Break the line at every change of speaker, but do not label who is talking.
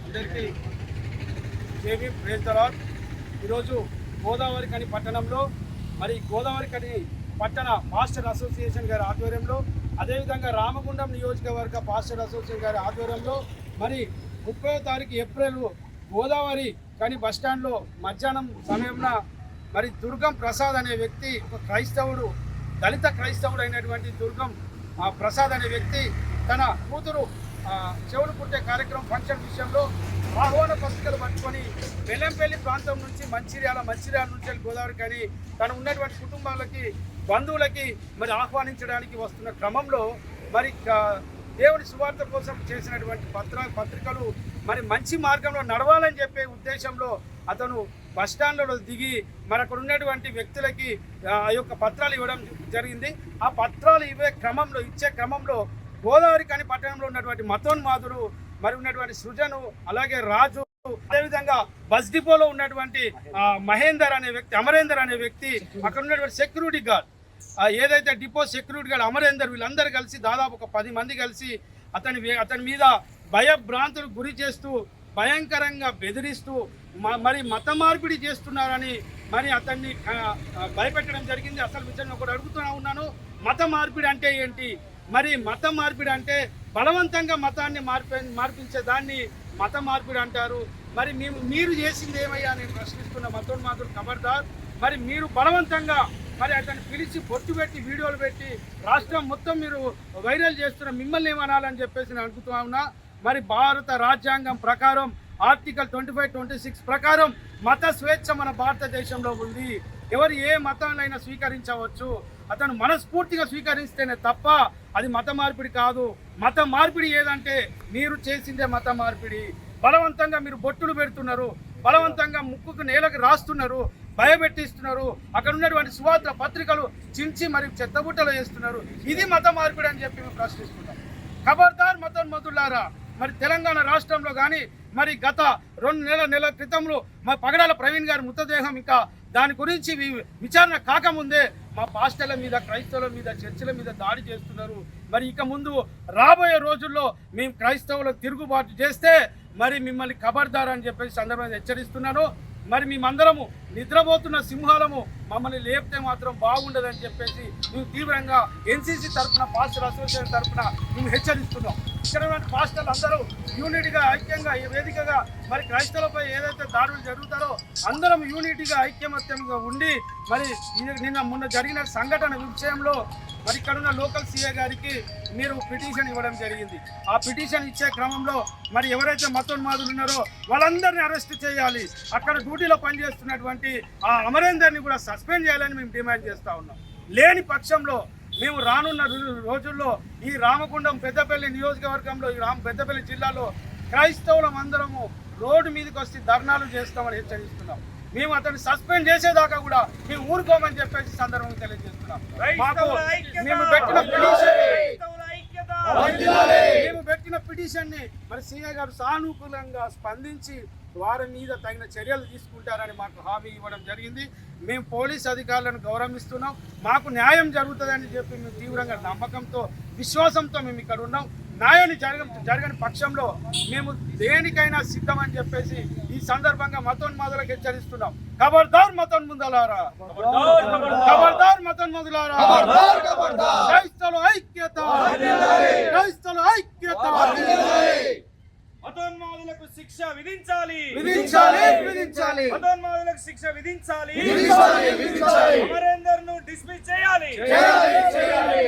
అందరికీ జేబీ ప్రేల్తరాడ్ ఈరోజు గోదావరి కని పట్టణంలో మరి గోదావరి కని పట్టణ మాస్టర్ అసోసియేషన్ గారి ఆధ్వర్యంలో అదేవిధంగా రామగుండం నియోజకవర్గ మాస్టర్ అసోసియేషన్ గారి ఆధ్వర్యంలో మరి ముప్పై తారీఖు ఏప్రిల్ గోదావరి కని బస్టాండ్లో మధ్యాహ్నం సమయంలో మరి దుర్గం ప్రసాద్ అనే వ్యక్తి ఒక క్రైస్తవుడు దళిత క్రైస్తవుడు అయినటువంటి దుర్గం ప్రసాద్ అనే వ్యక్తి తన కూతురు చెవులు పుట్టే కార్యక్రమం ఫంక్షన్ విషయంలో ఆహ్వాన పత్రికలు పట్టుకొని బెల్లంపల్లి ప్రాంతం నుంచి మంచిర్యాల మంచిర్యాల నుంచి గోదావరి కానీ తను ఉన్నటువంటి కుటుంబాలకి బంధువులకి మరి ఆహ్వానించడానికి వస్తున్న క్రమంలో మరి దేవుని సువార్త కోసం చేసినటువంటి పత్ర పత్రికలు మరి మంచి మార్గంలో నడవాలని చెప్పే ఉద్దేశంలో అతను బస్ స్టాండ్లో దిగి మరి అక్కడ ఉన్నటువంటి వ్యక్తులకి ఆ ఆ యొక్క పత్రాలు ఇవ్వడం జరిగింది. ఆ పత్రాలు ఇవ్వే క్రమంలో ఇచ్చే క్రమంలో గోదావరి కాని పట్టణంలో ఉన్నటువంటి మతోన్మాదుడు మరి ఉన్నటువంటి సృజను అలాగే రాజు అదేవిధంగా బస్ డిపోలో ఉన్నటువంటి మహేందర్ అనే వ్యక్తి అమరేందర్ అనే వ్యక్తి అక్కడ ఉన్నటువంటి సెక్యూరిటీ గార్డ్ ఏదైతే డిపో సెక్యూరిటీ గార్డ్ అమరేందర్ వీళ్ళందరూ కలిసి దాదాపు ఒక పది మంది కలిసి అతని అతని మీద భయభ్రాంతులకు గురి చేస్తూ భయంకరంగా బెదిరిస్తూ మ- మరి మత మార్పిడి చేస్తున్నారని మరి అతన్ని భయపెట్టడం జరిగింది. అసలు విషయం ఒకటి అడుగుతూనే ఉన్నాను. మత మార్పిడి అంటే ఏంటి? మరి మత మార్పిడి అంటే బలవంతంగా మతాన్ని మార్పి మార్పించే దాన్ని మత మార్పిడి అంటారు. మరి మేము మీరు చేసింది ఏమయ్యా? నేను ప్రశ్నిస్తున్న మాత్రం ఖబర్దార్ మరి మీరు బలవంతంగా మరి అతను పిలిచి బొట్టు పెట్టి వీడియోలు పెట్టి రాష్ట్రం మొత్తం మీరు వైరల్ చేస్తున్న మిమ్మల్ని ఏమనాలని చెప్పేసి నేను అనుకుంటా ఉన్నా. మరి భారత రాజ్యాంగం ప్రకారం article twenty five twenty six ప్రకారం మత స్వేచ్ఛ మన భారతదేశంలో ఉంది. ఎవరు ఏ మతాలైనా స్వీకరించవచ్చు. అతను మనస్ఫూర్తిగా స్వీకరిస్తేనే తప్ప అది మత మార్పిడి కాదు. మత మార్పిడి ఏదంటే మీరు చేసిందే మత మార్పిడి. బలవంతంగా మీరు బొట్టులు పెడుతున్నారు. బలవంతంగా ముక్కుకు నేలకు రాస్తున్నారు. భయపెట్టిస్తున్నారు. అక్కడ ఉన్నటువంటి సువార్త పత్రికలు చించి మరి చెత్తబుట్టలు వేస్తున్నారు. ఇది మత మార్పిడి అని చెప్పి మేము ప్రశ్నిస్తున్నాం. ఖబర్దార్ మతోన్మతులారా మరి తెలంగాణ రాష్ట్రంలో కానీ మరి గత రెండు నెలల నెలల క్రితంలో మా పగడాల ప్రవీణ్ గారి మృతదేహం ఇంకా దాని గురించి వి- విచారణ కాకముందే మా పాస్టర్ల మీద క్రైస్తవుల మీద చర్చిల మీద దాడి చేస్తున్నారు. మరి ఇక ముందు రాబోయే రోజుల్లో మేము క్రైస్తవులకు తిరుగుబాటు చేస్తే మరి మిమ్మల్ని ఖబర్దార్ అని చెప్పేసి సందర్భంగా హెచ్చరిస్తున్నాను. మరి మేమందరము నిద్రపోతున్న సింహాలము మమ్మల్ని లేపితే మాత్రం బాగుండదని చెప్పేసి మేము తీవ్రంగా ఎన్సీసీ తరఫున పాస్టర్ అసోసియేషన్ తరఫున మేము హెచ్చరిస్తున్నాం. ఇక్కడ పాస్టర్లు అందరూ యూనిట్గా ఐక్యంగా ఈ వేదికగా మరి క్రైస్తవులపై ఏదైతే దాడులు జరుగుతారో అందరం యూనిట్గా ఐక్యమత్యంగా ఉండి మరి నిన్న మొన్న జరిగిన సంఘటన విషయంలో మరి ఇక్కడున్న లోకల్ సీఏ గారికి మీరు పిటిషన్ ఇవ్వడం జరిగింది. ఆ పిటిషన్ ఇచ్చే క్రమంలో మరి ఎవరైతే మతోన్మాదులు ఉన్నారో వాళ్ళందరినీ అరెస్ట్ చేయాలి. అక్కడ డ్యూటీలో పనిచేస్తున్నటువంటి ఆ అమరేందర్ని కూడా సస్పెండ్ చేయాలని మేము డిమాండ్ చేస్తూ ఉన్నాం. లేని పక్షంలో మేము రానున్న రోజుల్లో ఈ రామగుండం పెద్దపల్లి నియోజకవర్గంలో ఈ రామ పెద్దపల్లి జిల్లాలో క్రైస్తవులం అందరము రోడ్డు మీదకి వస్తే ధర్నాలు చేస్తామని హెచ్చరిస్తున్నాం. మేము అతన్ని సస్పెండ్ చేసేదాకా కూడా మేము ఊరుకోమని చెప్పేసి సందర్భంగా తెలియజేస్తున్నాం. మాకు మేము పెట్టిన పిటిషన్ పెట్టిన పిటిషన్ని మరి సీఏ గారు సానుకూలంగా స్పందించి వారి మీద తగిన చర్యలు తీసుకుంటారని మాకు హామీ ఇవ్వడం జరిగింది. మేము పోలీస్ అధికారులను గౌరవిస్తున్నాం. మాకు న్యాయం జరుగుతుందని చెప్పి మేము తీవ్రంగా నమ్మకంతో విశ్వాసంతో మేము ఇక్కడ ఉన్నాం. న్యాయాన్ని జరగ జరగని పక్షంలో మేము దేనికైనా సిద్ధమని చెప్పేసి ఈ సందర్భంగా మతోన్మాదులకు హెచ్చరిస్తున్నాం. ఖబర్దార్ మతోన్ముందలారా ఖబర్దార్ మతోన్ముదలారా క్రైస్తవుల ఐక్యత!
శిక్ష విధించాలి.
విధించాలి. విధించాలి.
మతోన్మాదులకు శిక్ష విధించాలి.
విధించాలి విధించాలి.
అమరేందర్ను డిస్మిస్ చేయాలి. చేయాలి చేయాలి.